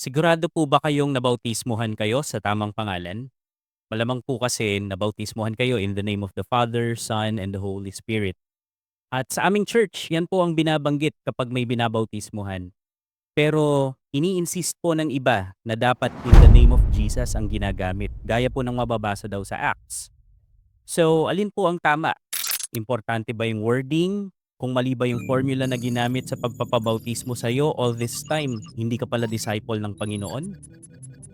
Sigurado po ba kayong nabautismuhan kayo sa tamang pangalan? Malamang po kasi nabautismuhan kayo in the name of the Father, Son, and the Holy Spirit. At sa aming church, yan po ang binabanggit kapag may binabautismuhan. Pero ini-insist po ng iba na dapat in the name of Jesus ang ginagamit, gaya po ng mababasa daw sa Acts. So, alin po ang tama? Importante ba yung wording? Kung mali ba yung formula na ginamit sa pagpapabautismo sa iyo all this time, hindi ka pala disciple ng Panginoon?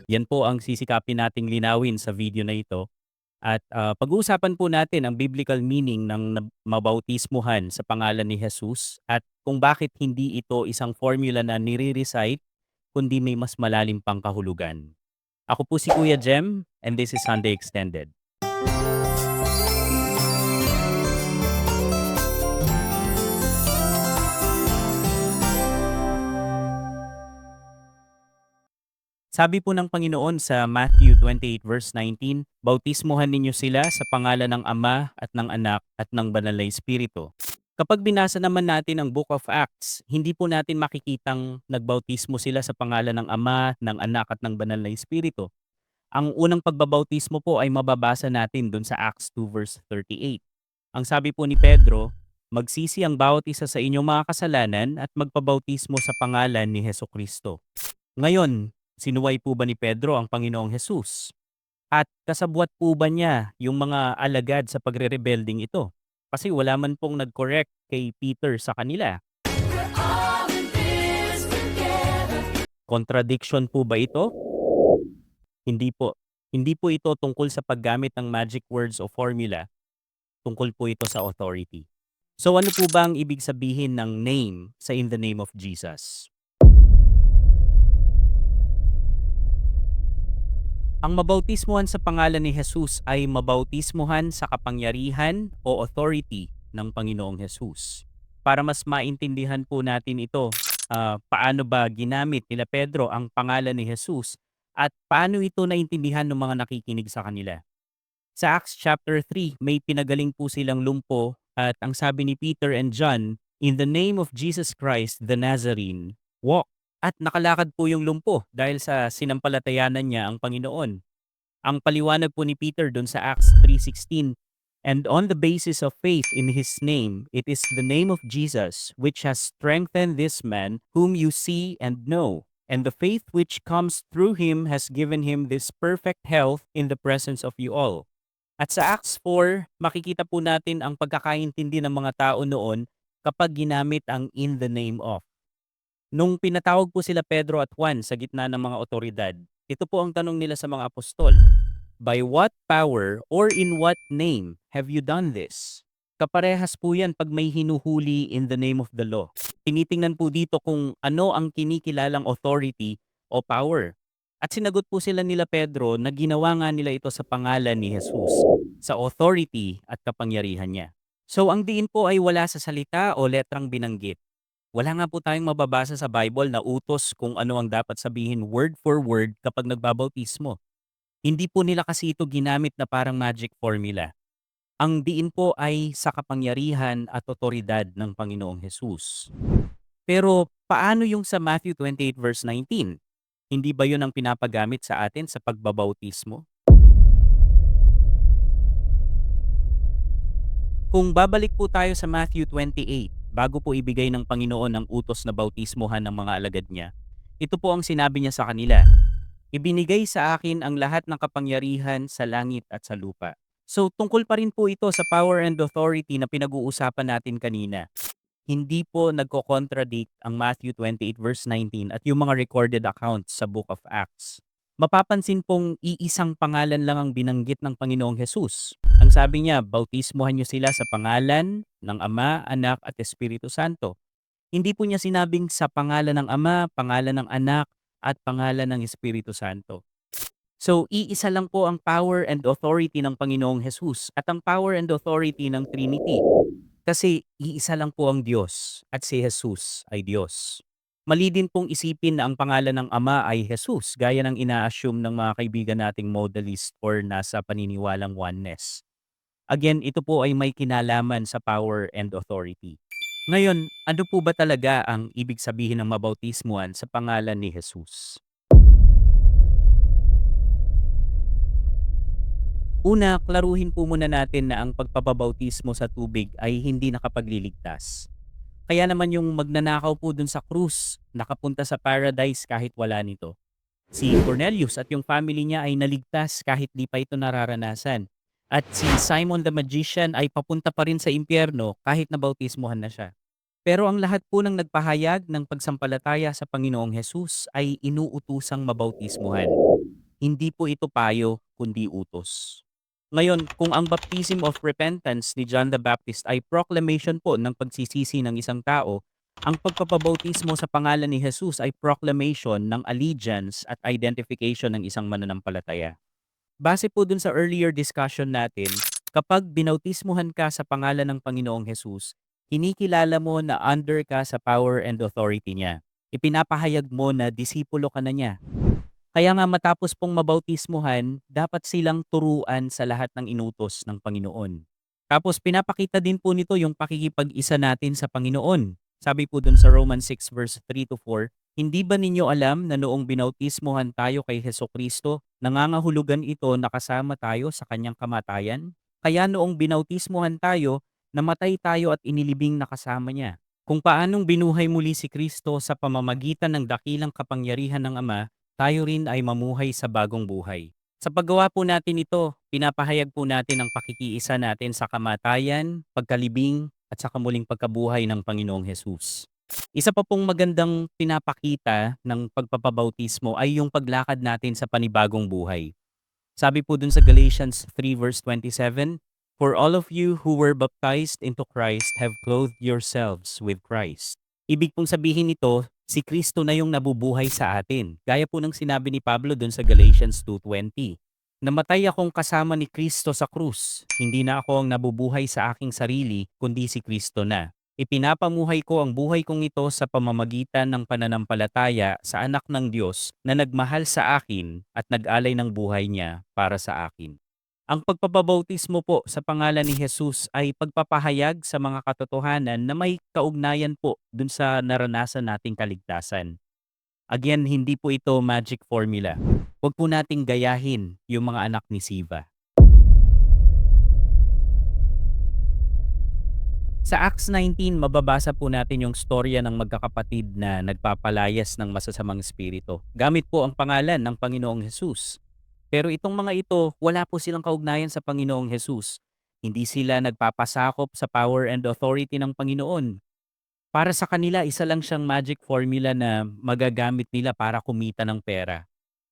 Yan po ang sisikapin nating linawin sa video na ito. At ah, pag-uusapan po natin ang biblical meaning ng mabautismuhan sa pangalan ni Jesus at kung bakit hindi ito isang formula na nire-recite kundi may mas malalim pang kahulugan. Ako po si Kuya Jem and this is Sunday Extended. Sabi po ng Panginoon sa Matthew 28 verse 19, Bautismuhan ninyo sila sa pangalan ng Ama at ng Anak at ng Banal na Espiritu. Kapag binasa naman natin ang Book of Acts, hindi po natin makikitang nagbautismo sila sa pangalan ng Ama, ng Anak at ng Banal na Espiritu. Ang unang pagbabautismo po ay mababasa natin dun sa Acts 2 verse 38. Ang sabi po ni Pedro, Magsisi ang bawat isa sa inyong mga kasalanan at magpabautismo sa pangalan ni Heso Kristo. Ngayon, sinuway po ba ni Pedro ang Panginoong Jesus? At kasabwat po ba niya yung mga alagad sa pagre-rebelding ito? Kasi wala man pong nag-correct kay Peter sa kanila. Contradiction po ba ito? Hindi po. Hindi po ito tungkol sa paggamit ng magic words o formula. Tungkol po ito sa authority. So ano po ba ang ibig sabihin ng name sa in the name of Jesus? Ang mabautismuhan sa pangalan ni Jesus ay mabautismuhan sa kapangyarihan o authority ng Panginoong Jesus. Para mas maintindihan po natin ito, ah, paano ba ginamit nila Pedro ang pangalan ni Jesus at paano ito naintindihan ng mga nakikinig sa kanila. Sa Acts chapter 3, may pinagaling po silang lumpo at ang sabi ni Peter and John, In the name of Jesus Christ the Nazarene, walk. At nakalakad po yung lumpo dahil sa sinampalatayanan niya ang Panginoon. Ang paliwanag po ni Peter doon sa Acts 3.16, And on the basis of faith in His name, it is the name of Jesus which has strengthened this man whom you see and know. And the faith which comes through Him has given him this perfect health in the presence of you all. At sa Acts 4, makikita po natin ang pagkakaintindi ng mga tao noon kapag ginamit ang in the name of. Nung pinatawag po sila Pedro at Juan sa gitna ng mga otoridad, ito po ang tanong nila sa mga apostol. By what power or in what name have you done this? Kaparehas po yan pag may hinuhuli in the name of the law. Tinitingnan po dito kung ano ang kinikilalang authority o power. At sinagot po sila nila Pedro na ginawa nga nila ito sa pangalan ni Jesus, sa authority at kapangyarihan niya. So ang diin po ay wala sa salita o letrang binanggit. Wala nga po tayong mababasa sa Bible na utos kung ano ang dapat sabihin word for word kapag nagbabautismo. Hindi po nila kasi ito ginamit na parang magic formula. Ang diin po ay sa kapangyarihan at otoridad ng Panginoong Jesus. Pero paano yung sa Matthew 28 verse 19? Hindi ba yun ang pinapagamit sa atin sa pagbabautismo? Kung babalik po tayo sa Matthew 28, bago po ibigay ng Panginoon ang utos na bautismohan ng mga alagad niya, ito po ang sinabi niya sa kanila, Ibinigay sa akin ang lahat ng kapangyarihan sa langit at sa lupa. So tungkol pa rin po ito sa power and authority na pinag-uusapan natin kanina. Hindi po nagko-contradict ang Matthew 28 verse 19 at yung mga recorded accounts sa Book of Acts. Mapapansin pong iisang pangalan lang ang binanggit ng Panginoong Jesus. Ang sabi niya, bautismuhan niyo sila sa pangalan ng Ama, Anak at Espiritu Santo. Hindi po niya sinabing sa pangalan ng Ama, pangalan ng Anak at pangalan ng Espiritu Santo. So, iisa lang po ang power and authority ng Panginoong Jesus at ang power and authority ng Trinity. Kasi iisa lang po ang Diyos at si Jesus ay Diyos. Mali din pong isipin na ang pangalan ng Ama ay Jesus, gaya ng ina-assume ng mga kaibigan nating modalist or nasa paniniwalang oneness. Again, ito po ay may kinalaman sa power and authority. Ngayon, ano po ba talaga ang ibig sabihin ng mabautismuan sa pangalan ni Jesus? Una, klaruhin po muna natin na ang pagpapabautismo sa tubig ay hindi nakapagliligtas. Kaya naman yung magnanakaw po dun sa krus, nakapunta sa paradise kahit wala nito. Si Cornelius at yung family niya ay naligtas kahit di pa ito nararanasan. At si Simon the Magician ay papunta pa rin sa impyerno kahit nabautismuhan na siya. Pero ang lahat po ng nagpahayag ng pagsampalataya sa Panginoong Hesus ay inuutusang mabautismuhan. Hindi po ito payo, kundi utos. Ngayon, kung ang baptism of repentance ni John the Baptist ay proclamation po ng pagsisisi ng isang tao, ang pagpapabautismo sa pangalan ni Jesus ay proclamation ng allegiance at identification ng isang mananampalataya. Base po dun sa earlier discussion natin, kapag binautismuhan ka sa pangalan ng Panginoong Jesus, kinikilala mo na under ka sa power and authority niya. Ipinapahayag mo na disipulo ka na niya. Kaya nga matapos pong mabautismuhan, dapat silang turuan sa lahat ng inutos ng Panginoon. Tapos pinapakita din po nito yung pakikipag-isa natin sa Panginoon. Sabi po dun sa Romans 6 verse 3 to 4, Hindi ba ninyo alam na noong binautismuhan tayo kay Heso Kristo, nangangahulugan ito na kasama tayo sa kanyang kamatayan? Kaya noong binautismuhan tayo, namatay tayo at inilibing na kasama niya. Kung paanong binuhay muli si Kristo sa pamamagitan ng dakilang kapangyarihan ng Ama, tayo rin ay mamuhay sa bagong buhay. Sa paggawa po natin ito, pinapahayag po natin ang pakikiisa natin sa kamatayan, pagkalibing, at sa kamuling pagkabuhay ng Panginoong Hesus. Isa pa pong magandang pinapakita ng pagpapabautismo ay yung paglakad natin sa panibagong buhay. Sabi po dun sa Galatians 3 verse 27, For all of you who were baptized into Christ have clothed yourselves with Christ. Ibig pong sabihin nito, si Kristo na yung nabubuhay sa atin. Gaya po ng sinabi ni Pablo dun sa Galatians 2.20. Namatay akong kasama ni Kristo sa krus. Hindi na ako ang nabubuhay sa aking sarili, kundi si Kristo na. Ipinapamuhay ko ang buhay kong ito sa pamamagitan ng pananampalataya sa anak ng Diyos na nagmahal sa akin at nag-alay ng buhay niya para sa akin. Ang pagpapabautismo po sa pangalan ni Jesus ay pagpapahayag sa mga katotohanan na may kaugnayan po dun sa naranasan nating kaligtasan. Again, hindi po ito magic formula. Huwag po nating gayahin yung mga anak ni Siva. Sa Acts 19, mababasa po natin yung storya ng magkakapatid na nagpapalayas ng masasamang espiritu. Gamit po ang pangalan ng Panginoong Jesus. Pero itong mga ito, wala po silang kaugnayan sa Panginoong Jesus. Hindi sila nagpapasakop sa power and authority ng Panginoon. Para sa kanila, isa lang siyang magic formula na magagamit nila para kumita ng pera.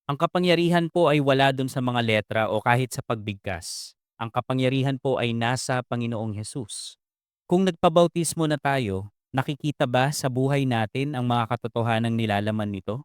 Ang kapangyarihan po ay wala dun sa mga letra o kahit sa pagbigkas. Ang kapangyarihan po ay nasa Panginoong Jesus. Kung nagpabautismo na tayo, nakikita ba sa buhay natin ang mga katotohanang nilalaman nito?